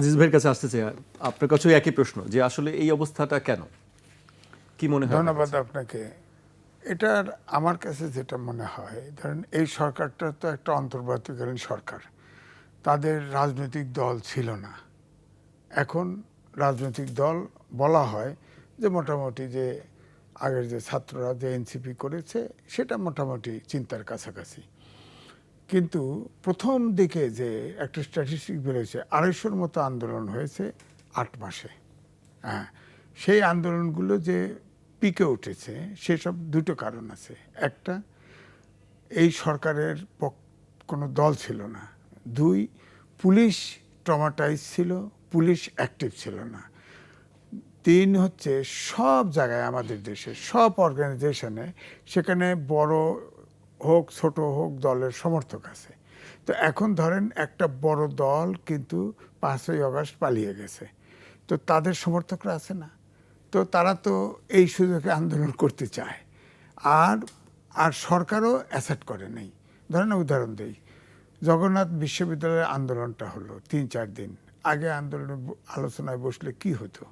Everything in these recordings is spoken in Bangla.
আজিজ ভাইয়ের কাছে আসতে চাই। আপনার কাছেও একই প্রশ্ন যে আসলে এই অবস্থাটা কেন? কি মনে হয় ধন্যবাদ আপনাকে। এটার আমার কাছে যেটা মনে হয় ধরেন এই সরকারটা তো একটা অন্তর্বর্তীকালীন সরকার। তাদের রাজনৈতিক দল ছিল না। এখন রাজনৈতিক দল বলা হয় যে মোটামুটি যে আগের যে ছাত্ররা যে এনসিপি করেছে সেটা মোটামুটি চিন্তার কাছাকাছি। কিন্তু প্রথম দিকে যে একটা স্ট্যাটিস্টিক বেরোয়েছে, আড়াইশোর মতো আন্দোলন হয়েছে আট মাসে। হ্যাঁ সেই আন্দোলনগুলো যে পিকে উঠেছে, সেসব দুটো কারণ আছে। একটা, এই সরকারের কোনো দল ছিল না। দুই, পুলিশ ট্রমাটাইজ ছিল, পুলিশ অ্যাক্টিভ ছিল না। তিন হচ্ছে সব জায়গায়, আমাদের দেশে সব অর্গানাইজেশনে সেখানে বড় হোক, ছোট হোক, দলের সমর্থক আছে। তো এখন ধরেন একটা বড় দল কিন্তু পাঁচই আগস্ট পালিয়ে গেছে। তো তাদের সমর্থকরা আছে না। তো তারা তো এই সুযোগে আন্দোলন করতে চায়। আর আর সরকারও অ্যাসেট করে নেই। ধরেন উদাহরণ দিই, জগন্নাথ বিশ্ববিদ্যালয়ের আন্দোলনটা হলো তিন, চার দিন। আগে আন্দোলনে আলোচনায় বসলে কি হতো?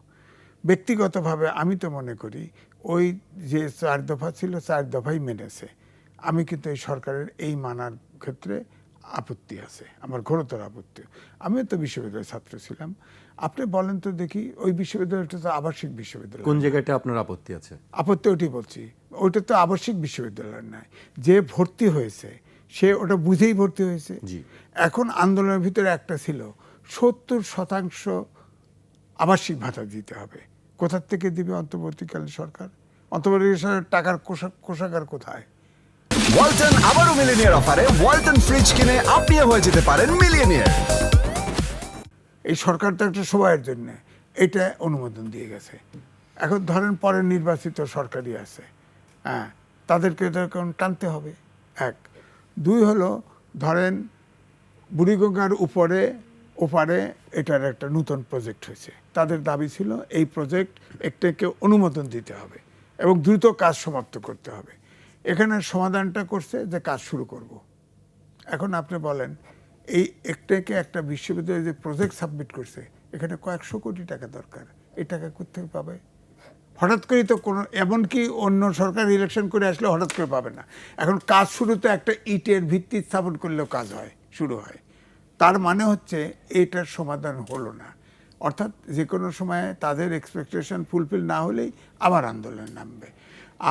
ব্যক্তিগতভাবে আমি তো মনে করি, ওই যে চার দফা ছিল, চার দফাই মেনেছে। আমি কিন্তু এই সরকারের এই মানার ক্ষেত্রে আপত্তি আছে আমার ঘোরতর আপত্তি। আমিও তো বিশ্ববিদ্যালয়ের ছাত্র ছিলাম। আপনি বলেন তো দেখি ওই বিশ্ববিদ্যালয়টা তো আবাসিক বিশ্ববিদ্যালয়। কোন জায়গাটা আপনার আপত্তি আছে? আপত্তি ওটি বলছি ওইটা তো আবাসিক বিশ্ববিদ্যালয় নয়। যে ভর্তি হয়েছে সে ওটা বুঝেই ভর্তি হয়েছে। জি। এখন আন্দোলনের ভিতরে একটা ছিল সত্তর শতাংশ আবাসিক ভাতা দিতে হবে। কোথার থেকে দিবে অন্তর্বর্তীকালীন সরকার? অন্তর্বর্তীকালীন সরকার টাকার কোষা- কোষাগার কোথায়? ওয়ালটন আবারও মিলিনিয়ার অফারে ওয়ালটন ফ্রিজ কিনে আপনিও হয়ে যেতে পারেন মিলিয়নিয়ার। এই সরকার তো একটা সময়ের জন্য, এটা অনুমোদন দিয়ে গেছে। এখন ধরেন পরে নির্বাচিত সরকারই আছে। হ্যাঁ তাদেরকে এখন টানতে হবে। এক। দুই হলো, ধরেন বুড়িগঙ্গার উপরে, ওপারে এটার একটা নতুন প্রজেক্ট হয়েছে। তাদের দাবি ছিল, এই প্রজেক্ট একটাকে অনুমোদন দিতে হবে এবং দ্রুত কাজ সমাপ্ত করতে হবে। এখানে সমাধানটা করছে যে কাজ শুরু করব। এখন আপনি বলেন, এই একটাকে একটা বিশ্ববিদ্যালয় যে প্রজেক্ট সাবমিট করছে, এখানে কয়েকশো কোটি টাকা দরকার, এই টাকা কোথেকে পাবে? হঠাৎ করেই তো কোনো, এমনকি অন্য সরকার ইলেকশন করে আসলে হঠাৎ করে পাবে না। এখন কাজ শুরুতে একটা ইটের ভিত্তি স্থাপন করলেও কাজ হয়, শুরু হয়। তার মানে হচ্ছে এটার সমাধান হলো না। অর্থাৎ যে কোনো সময়ে তাদের এক্সপেকটেশন ফুলফিল না হলেই আবার আন্দোলন নামবে।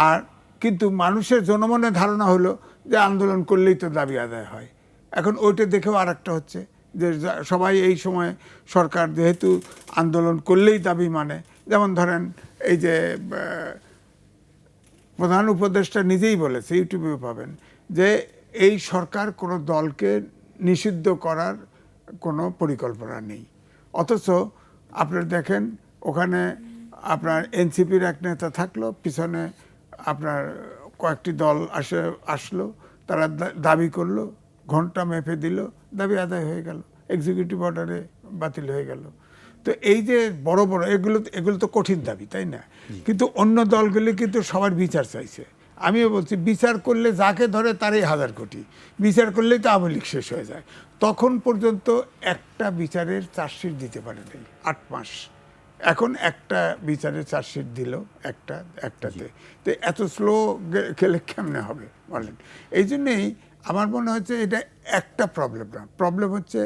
আর কিন্তু মানুষের জনমনে ধারণা হলো যে আন্দোলন করলেই তো দাবি আদায় হয়। এখন ওইটা দেখেও আর একটা হচ্ছে যে সবাই এই সময় সরকার যেহেতু আন্দোলন করলেই দাবি মানে যেমন ধরেন এই যে প্রধান উপদেষ্টা নিজেই বলেছে, ইউটিউবেও পাবেন, যে এই সরকার কোনো দলকে নিষিদ্ধ করার কোনো পরিকল্পনা নেই। অথচ আপনার দেখেন, ওখানে আপনার এনসিপির এক নেতা থাকল, পিছনে আপনার কয়েকটি দল আসে আসলো তারা দাবি করল ঘণ্টা মেপে দিল দাবি আদায় হয়ে গেল এক্সিকিউটিভ অর্ডারে বাতিল হয়ে গেল। তো এই যে বড় বড় এগুলো এগুলো তো কঠিন দাবি তাই না? কিন্তু অন্য দলগুলি কিন্তু সবার বিচার চাইছে। আমিও বলছি বিচার করলে যাকে ধরে তারই হাজার কোটি। বিচার করলেই তো আওয়ামী লীগ শেষ হয়ে যায়। তখন পর্যন্ত একটা বিচারের চার্জশিট দিতে পারে নাই আট মাস। এখন একটা বিচারে চার্জশিট দিল একটা একটাতে। তো এত স্লো খেলে কেমনে হবে বলেন? এই জন্যেই আমার মনে হচ্ছে এটা একটা প্রবলেম না। প্রবলেম হচ্ছে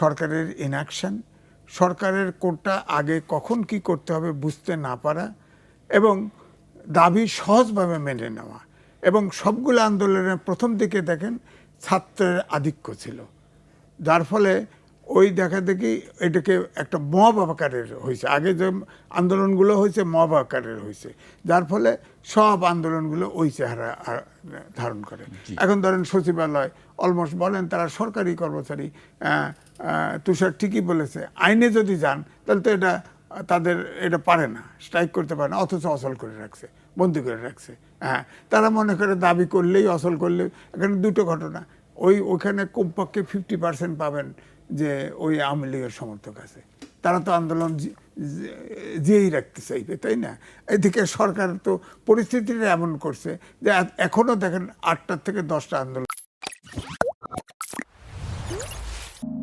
সরকারের ইনঅ্যাকশন সরকারের কোনটা আগে কখন কি করতে হবে বুঝতে না পারা এবং দাবি সহজভাবে মেনে নেওয়া এবং সবগুলো আন্দোলনের প্রথম দিকে দেখেন ছাত্রের আধিক্য ছিল। যার ফলে ওই দেখা দেখি এটাকে একটা মব আকারের হয়েছে আগে যে আন্দোলনগুলো হয়েছে মব আকারের হয়েছে যার ফলে সব আন্দোলনগুলো ওই চেহারা ধারণ করে। এখন ধরেন সচিবালয় অলমোস্ট বলেন তারা সরকারি কর্মচারী তুষার ঠিকই বলেছে আইনে যদি যান তাহলে তো এটা তাদের এটা পারে না স্ট্রাইক করতে পারে না অথচ অচল করে রাখছে বন্দি করে রাখছে। হ্যাঁ তারা মনে করে দাবি করলেই অচল করলে এখানে দুটো ঘটনা। ওই ওখানে কমপক্ষে ফিফটি পার্সেন্ট পাবেন যে ওই আওয়ামী লীগের সমর্থক আছে। তারা তো আন্দোলন জিয়েই রাখতে চাইবে, তাই না? এদিকে সরকার তো পরিস্থিতিটা এমন করছে যে এখনও দেখেন আটটার থেকে দশটা আন্দোলন।